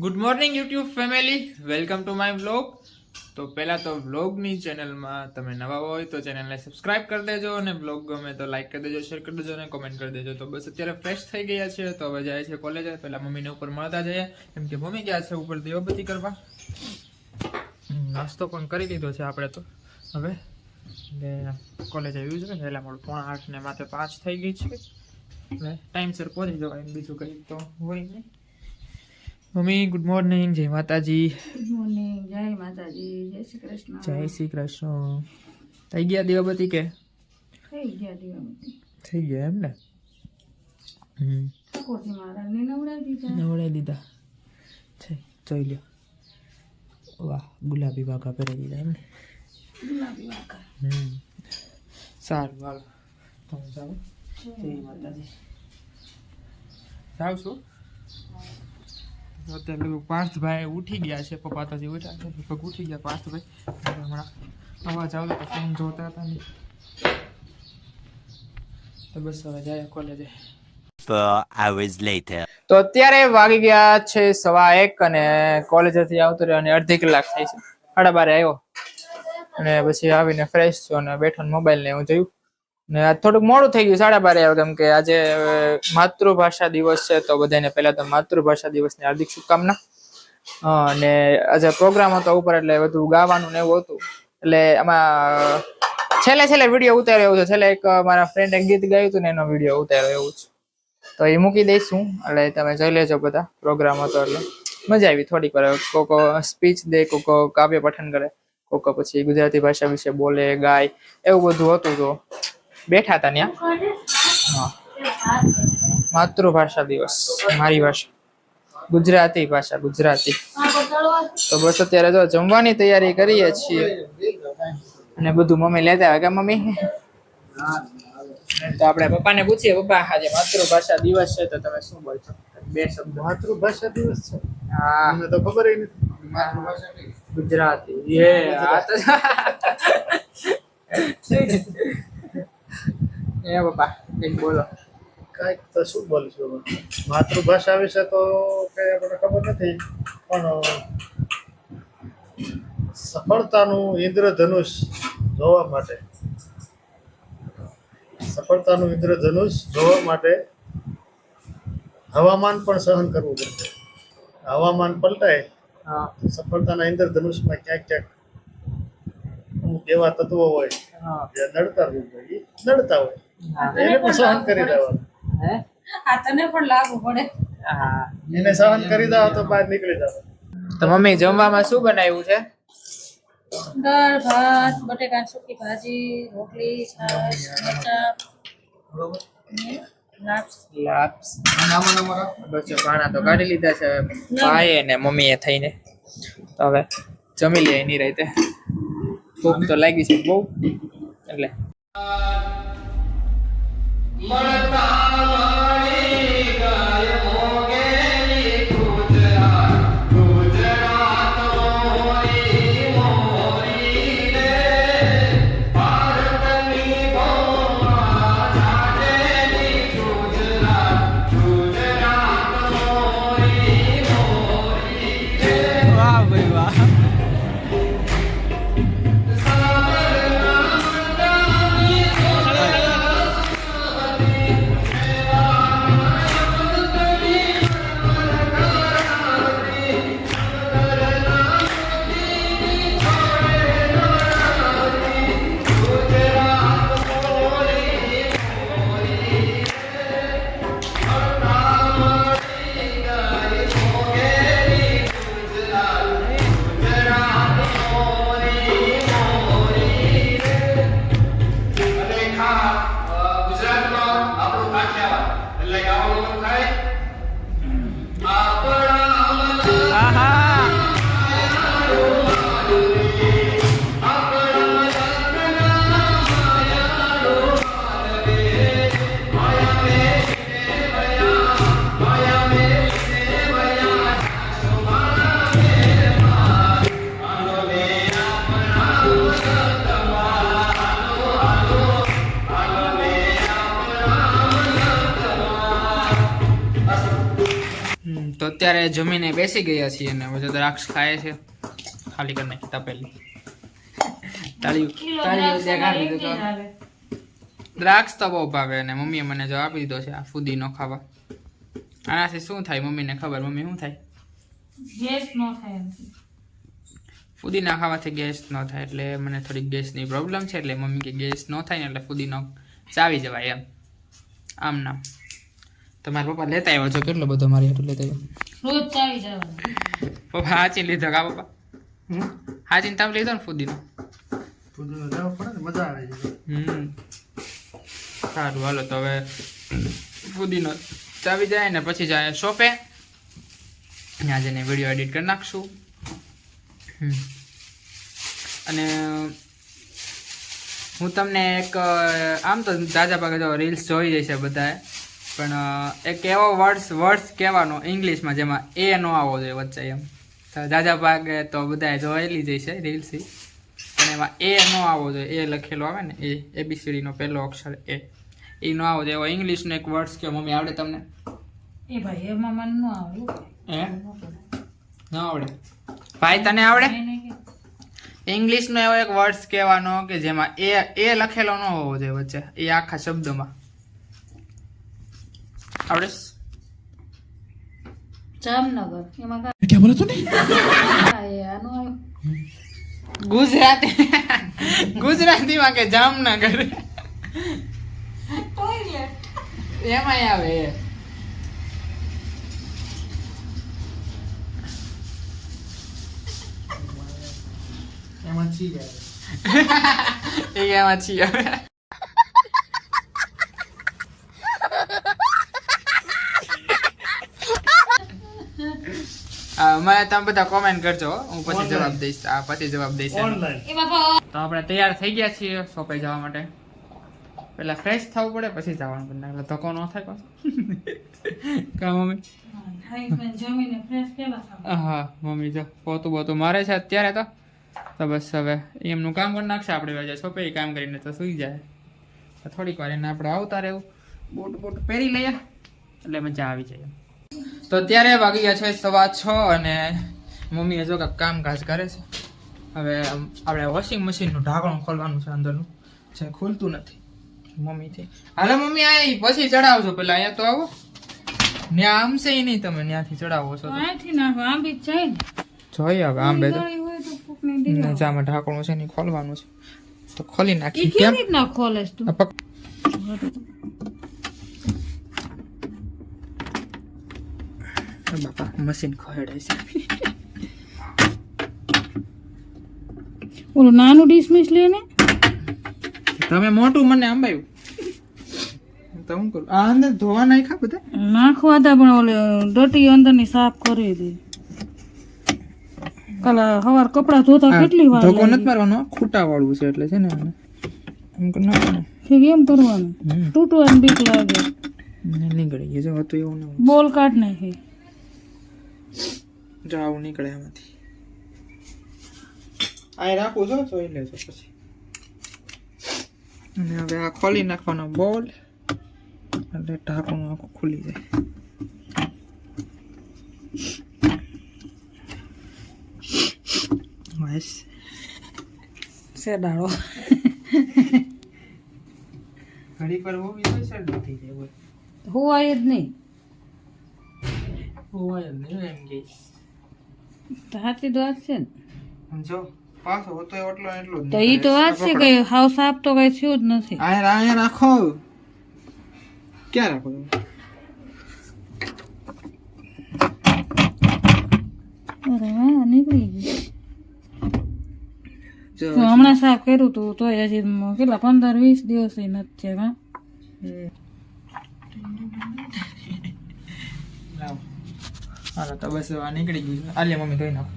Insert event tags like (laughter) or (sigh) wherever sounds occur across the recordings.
Good morning YouTube family welcome to my vlog તો પહેલાં તો વ્લોગની ચેનલમાં તમે નવા હોય તો ચેનલને સબસ્ક્રાઇબ કરી દેજો અને વ્લોગ ગમે તો લાઇક કરી દેજો શેર કરી દેજો અને કોમેન્ટ કરી દેજો. તો બસ અત્યારે ફ્રેશ થઈ ગયા છે, તો હવે જાય છે કોલેજ પહેલાં મમ્મીને ઉપર મળતા જઈએ. કેમ કે મમ્મી ગયા છે ઉપર દીવાબત્તી કરવા. નાસ્તો પણ કરી લીધો છે આપણે તો. હવે કોલેજ આવ્યું છે પહેલાં મોડું પોણા આઠ ને માથે પાંચ થઈ ગઈ છે. ટાઈમસર પહોંચી જવાય ને બીજું કંઈ તો હોય નહીં. મમ્મી ગુડ મોર્નિંગ જય માતાજી. ગુડ મોર્નિંગ જય માતાજી. જય શ્રી કૃષ્ણ. જય શ્રી કૃષ્ણ. થઈ ગયા દીવાબત્તી કે? થઈ ગયા દિવસ થઈ ગયા એમ ને ઠાકોરજી મહારાજને નવડાવી દીધા. નવડાવી દીધા. છે જોઈ લ્યો. વાહ ગુલાબી વાઘા પહેરી દીધા એમ ને ગુલાબી હમ. સારું હાલો. તમે જાઓ જય માતાજી. જાવ છું. અત્યારે લોકો પાર્થભાઈ ઉઠી ગયા છે પપ્પા તો ઉઠ્યા છે લગભગ ઉઠી ગયા પાર્થભાઈ. હમણાં અવાજ આવતો તો ફોન જોતા હતા ને તો બસ હવે જાય કોલેજે. તો અત્યારે વાગી ગયા છે સવા એક અને કોલેજેથી આવતો રહ્યો અને અડધી કલાક થઈ છે. સાડા બારે આવ્યો. અને પછી આવીને ફ્રેશ થયો અને બેઠો મોબાઈલ ને હું જોયું. ને થોડુંક મોડું થઈ ગયું, સાડા બારે આવે, કેમ કે આજે માતૃભાષા દિવસ છે, તો બધાને પહેલા તો માતૃભાષા દિવસની હાર્દિક શુભકામના. અને આજે પ્રોગ્રામ હતો ઉપર, એટલે બધું ગાવાનું ને એવું હતું. એટલે આમાં છેલ્લે છેલ્લે વીડિયો ઉતાર્યો એવું છે. છેલ્લે એક મારા ફ્રેન્ડે ગીત ગાયું હતું ને એનો વીડિયો ઉતાર્યો એવું છે. તો એ મૂકી દઈશું એટલે તમે જોઈ લેજો બધા, પ્રોગ્રામ હતો એટલે. મજા આવી થોડીક વાર, કોકો સ્પીચ દે, કોકો કાવ્ય પઠન કરે, કોકો પછી ગુજરાતી ભાષા વિશે બોલે, ગાય, એવું બધું હતું તો. બેઠા હતા ત્યાં? હા. માતૃભાષા દિવસ મારી ભાષા. ગુજરાતી ભાષા ગુજરાતી. તો બસ અત્યારે તો જમવાની તૈયારી કરીએ છીએ. અને બધું મમ્મી લેતા આવે કે મમ્મી? તો આપણે પપ્પાને પૂછીએ પપ્પા આજે માતૃભાષા દિવસ છે તો તમે શું બોલશો? બે શબ્દ. માતૃભાષા દિવસ છે? હા. મને તો ખબર નથી. માતૃભાષા ગુજરાતી. એ આ તો (laughs) (laughs) એ બાપા કંઈક બોલો. કાંઈક તો શું બોલશું માતૃભાષા વિશે તો કઈ આપણને ખબર નથી પણ સફળતાનું ઇન્દ્રધનુષ જોવા માટે સફળતાનું ઇન્દ્રધનુષ જોવા માટે હવામાન પણ સહન કરવું પડશે. હવામાન પલટાય સફળતાના ઇન્દ્રધનુષમાં ક્યાંક ક્યાંક અમુક એવા તત્વો હોય જે નડતા હોય નડતા હોય. એને પણ સહન કરી દેવાનું હે? આ તને પણ લાગુ પડે. હા. એને સહન કરી દો તો બહાર નીકળી જાવ તો મમ્મી જમવામાં શું બનાવ્યું છે? દાળ ભાત બટેકા સૂકી ભાજી રોટલી છાશ મરચાં. ને લાપસ. લાપ્સ. બસ પાણા તો કાઢી લીધા છે. ભાઈ અને મમ્મીએ થઈને. તો હવે જમી લે એની રીતે. ભૂખ તો લાગી છે બહુ. એટલે. વાહ Là nhà. અત્યારે જમીને બેસી ગયા છીએ અને બધા દ્રાક્ષ ખાય છે. ખાલી કરી નાખી તપેલી. દ્રાક્ષ તો બહુ ભાવે અને મમ્મીએ મને જવાબ આપી દીધો છે આ ફુદીનો ખાવા. આનાથી શું થાય મમ્મીને ખબર? મમ્મી શું થાય? ગેસ નો થાય ફુદીના ખાવાથી ગેસ ન થાય એટલે મને થોડીક ગેસની પ્રોબ્લેમ છે એટલે મમ્મી કે ગેસ ન થાય ને એટલે ફુદીનો ચાવી જવાય એમ. આમ નામ. તમારા પપ્પા લેતા આવ્યો છો? કેટલો બધો મારી હાટું લેતા આવ્યો? રોજ ચાવી જવાનું. પપ્પા હાચીને લીધો કા પપ્પા? હમ? હાચીને તમે લીધો ને ફુદીનો? ફૂદીનો લેવો પડે ને મજા આવે છે. હમ. સારું હાલો તો હવે ફુદીનો ચાવી જાય ને પછી જાય શોપે. ત્યાં જઈને વીડિયો એડિટ કરી નાખશું. હમ. અને હું તમને એક આમ તો તાજા પાકે જો રીલ્સ જોઈ જશે બધાએ. પણ એક એવો વર્ડ્સ વર્ડ્સ કહેવાનો ઇંગ્લિશમાં જેમાં એ નો આવવો જોઈએ વચ્ચે એમ. જાજા ભાગે તો બધાએ જોયેલી જ છે રીલ્સી પણ એમાં એ નો આવવો જોઈએ. એ લખેલો આવે ને એ એબીસીડીનો પહેલો અક્ષર એ. એ નો આવવો જોઈએ. એવો ઇંગ્લિશનો એક વર્ડ્સ કયો? મમ્મી આવડે તમને? એ ભાઈ એમાં મને ન આવડે. હે? ન આવડે? ભાઈ તને આવડે? ઇંગ્લિશનો એવો એક વર્ડ્સ કહેવાનો કે જેમાં એ એ લખેલો ન હોવો જોઈએ વચ્ચે એ આખા શબ્દમાં. આવડે? જામનગર. એમાં કા ક્યાં બોલો તું એ ગુજરાતી. ગુજરાતીમાં કે જામનગર. એમાંય આવે એમાં છી આવે એ એમાં છીએ (laughs) હવે મને તમે બધા કોમેન્ટ કરજો હું. પછી જવાબ દઈશ. આ પછી જવાબ દઈશ તો આપણે તૈયાર થઈ ગયા છીએ શોપે જવા માટે. પેલા ફ્રેશ થવું પડે પછી જવાનું પણ. એટલે ધક્કો ન થાય પાછો. (laughs) કા મમ્મી? હા મમ્મી જો પોતું બોતું મારે છે અત્યારે તો. તો બસ હવે એમનું કામ પણ નાખશે આપણે વજે છોપે એ કામ કરીને તો સુઈ જાય. થોડીક વાર એને આપણે આવતા રહેવું. બૂટ બૂટ પહેરી લઈએ. એટલે મજા આવી જાય તો અત્યારે વાગી ગયા છે સવા છ અને મમ્મી હજુ કાંઈક કામકાજ કરે છે. હવે આમ આપણે વોશિંગ મશીનનું ઢાંકણું ખોલવાનું છે અંદરનું. છે ખુલતું નથી. મમ્મીથી. હાલો મમ્મી આ પછી ચડાવજો પેલા. અહીંયા તો આવો. ત્યાં આમ છે નહીં તમે ત્યાંથી ચડાવો છો અહીંથી નાખો આમ બી જાય જોઈએ હવે દીધો ને જામાં ઢાંકણું છે ને ખોલવાનું છે. તો ખોલી નાખી. કેમ? રીતના ખોલે તું આ પક- એ બાપા મશીન ખોડે છે. ઓલું નાનું ડિસમિસ લે ને? તમે મોટું મને આંબાયું તો હું કરું? આ અંદર ધોવા નાખ્યા બધા? નાખવા હતા પણ ઓલે ડટી અંદરની સાફ કરી દે. કાલા હવાર કપડા ધોતા કેટલી વાર ધોકો નથી મારવાનો ખૂટા વાળું છે એટલે છે ને એમ કરી નાખવાનું ફેર એમ કરવાનું? તૂટવાની બીક લાગે. નીકળી ગયો હતો એવું બોલ કાઢ નાખી. જો આવું નીકળે આમાંથી. આ રાખું છો જોઈ લેજો પછી. અને હવે આ ખોલી નાખવાનો બોલ. એટલે ઢાંકણું આખું ખુલી જાય. બસ. સેડાળો ઘડીક વાર હોવી હોય સર જાય બોલ હોવાય જ નહીં. હોવાય જ નહીં એમ કહીશ સાચી તો વાત છે ને. સમજો પાછો હોતો એટલો એટલો તો ઈ તો વાત છે કે હાવ સાફ તો કઈ થયું જ નથી. આયા આયા રાખો. ક્યાં રાખો અરે વાહ નીકળી ગયું. હમણાં સાફ કર્યું તું તોય હજી કેટલા પંદર વીસ દિવસ નથી થયા કાં? લાવો. હાલો તો બસ આ નીકળી ગયું. આલે મમ્મી ધોઈ નાખો.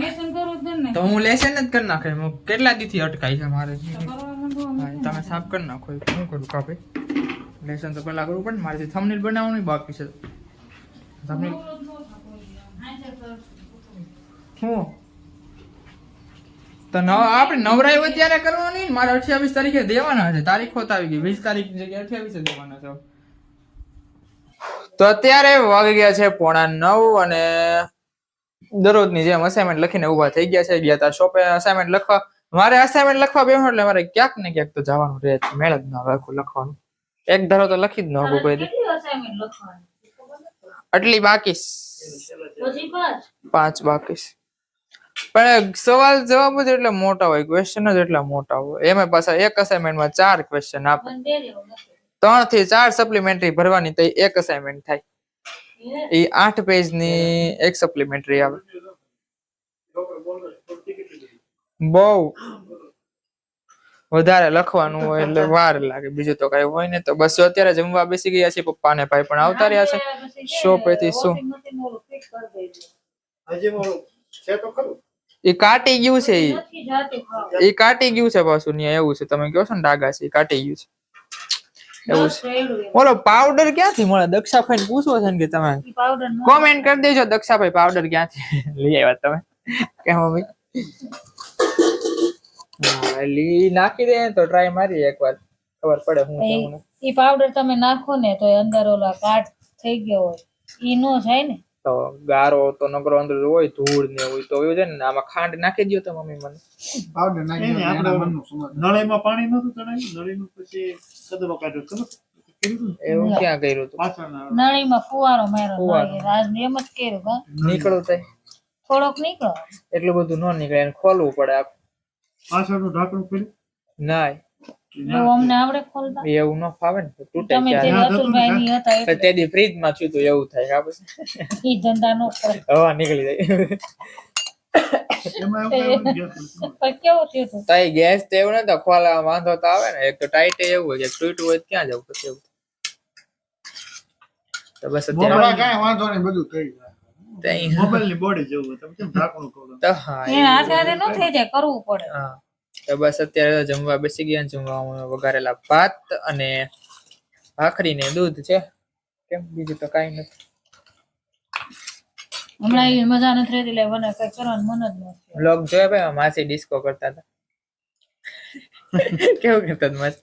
લેસન કરવું જ ને? તો હું લેસન જ કરી નાખે. હું કેટલા દીથી અટકાઈ છે મારે? તમે સાફ કરી નાખો. શું કરું? કાપે? લેશન તો પહેલાં કરવું પડે મારે મારે થમનેલ બનાવવાનું બાકી છે. થમનેલ શું તો. નવ આપણે નવરાઈ હોય ત્યારે કરવાની મારે અઠ્યાવીસ તારીખે દેવાના છે. તારીખ હોત આવી ગઈ. વીસ તારીખ જગ્યાએ અઠ્યાવીસ દેવાના છે. તો અત્યારે વાગી ગયા છે પોણા નવ અને દરરોજની જેમ અસાઇનમેન્ટ લખીને ઊભા થઈ ગયા છે. ગયા હતા શોપે અસાઇનમેન્ટ લખવા. મારે અસાઇનમેન્ટ લખવા બેહો એટલે મારે ક્યાંક ને ક્યાંક તો જવાનું રહે છે. મેળ જ ન આવે આખું લખવાનું. એક ધારો તો લખી જ ન હકું કોઈ? આટલી બાકી પાંચ. બાકી પણ સવાલ જવાબ જ એટલા મોટા હોય ક્વેશ્ચન જ એટલા મોટા હોય. એમાં પાછા એક અસાઇનમેન્ટમાં ચાર ક્વેશ્ચન આપે. ત્રણથી ચાર સપ્લિમેન્ટરી ભરવાની તો એક અસાઇનમેન્ટ થાય. એ આઠ પેજની એક સપ્લિમેન્ટરી આવે. બહુ વધારે લખવાનું હોય એટલે વાર લાગે. બીજું તો કઈ હોય ને તો બસ અત્યારે જમવા બેસી ગયા છે પપ્પા ને ભાઈ પણ આવતા રહ્યા છે. શો પેથી શું? એ કાટી ગયું છે. એ કાટી ગયું છે પાછું. એવું છે. તમે કહો છો ને ડાગા છે. એ કાટી ગયું છે. એવું છે. બોલો પાવડર ક્યાંથી મળે? દક્ષાભાઈ પૂછવો છે ને કે તમે. કોમેન્ટ કરી દેજો દક્ષાભાઈ પાવડર ક્યાંથી? લઈ આવ્યા તમે. કે મમ્મી એટલે નાખી દે તો ટ્રાય મારી એકવાર. ખબર પડે હું ઈ પાવડર તમે નાખો ને તો એ અંદર ઓલા કાટ થઈ ગયો હોય. ઈ નો જાય ને? તો ગારો તો નકરો અંદર હોય ધૂળ ને હોય તો એવું છે ને આમાં ખાંડ નાખી દો તો મમ્મી મને. નળીમાં પાણી નતું ચડાવ્યું? નળીમાં પછી કદરો કાઢ્યો. ખબર? એવું ક્યાં કર્યું હતું પાછળના નળીમાં ફુવારો માર્યો ફુવારો. નળી. એમ જ કર્યું હા થાય થોડોક નીકળો. એટલું બધું ન નીકળે એને ખોલવું પડે. પાછળનું ઢાંકણું ખોલ્યું? ના અમને આવડે ખોલતા એવું ન ફાવે ને તૂટે તમે તે અતુલભાઈ ની હતા દી ફ્રીજમાં થયું હતું એવું થાય ખબર છે ઈ ધંધા નો કરે. હવા નીકળી જાય. ગેસ તો? એવું નતો ખોલા વાંધો તો આવે ને એક તો ટાઈટ એવું હોય કે તૂટ્યું હોય ક્યાં જવું પછી એવું તો બસ અત્યારે કાંઈ વાંધો નહીં બધું થઈ જાય. બોડી જેવું તમે કેમ ઢાંકણું ખોલો? તો હા એને હાથે હાથે નો થઈ જાય કરવું પડે. હા. તો બસ અત્યારે જમવા બેસી ગયા જમવામાં વઘારેલા ભાત અને ભાખરી ને દૂધ છે. કેમ? બીજું તો કાઈ નથી. હમણાં એવી મજા નથી રહેતી એટલે મને કઈ કરવાનું મન જ નથી બ્લોગ જોયા ભાઈ? માસી ડિસ્કો કરતા હતા. (laughs) કેવું કરતા હતા માસી?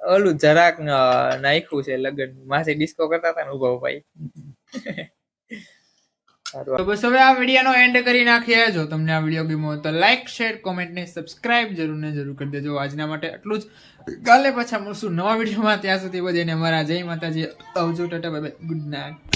ઓલું જરાક નાખ્યું છે લગન માસી ડિસ્કો કરતા હતા ને ઊભા ઊભા (laughs) તો બસ હવે આ વિડીયોનો એન્ડ કરી નાખીએ. જો તમને આ વીડિયો ગમ્યો તો લાઈક શેર કોમેન્ટ ને સબસ્ક્રાઇબ જરૂર ને જરૂર કરી દેજો. આજના માટે આટલું જ. કાલે પાછા મળશું નવા વિડીયોમાં. ત્યાં સુધી બધાને મારા જય માતાજી. આવજો, ટાટા બાય ગુડ નાઇટ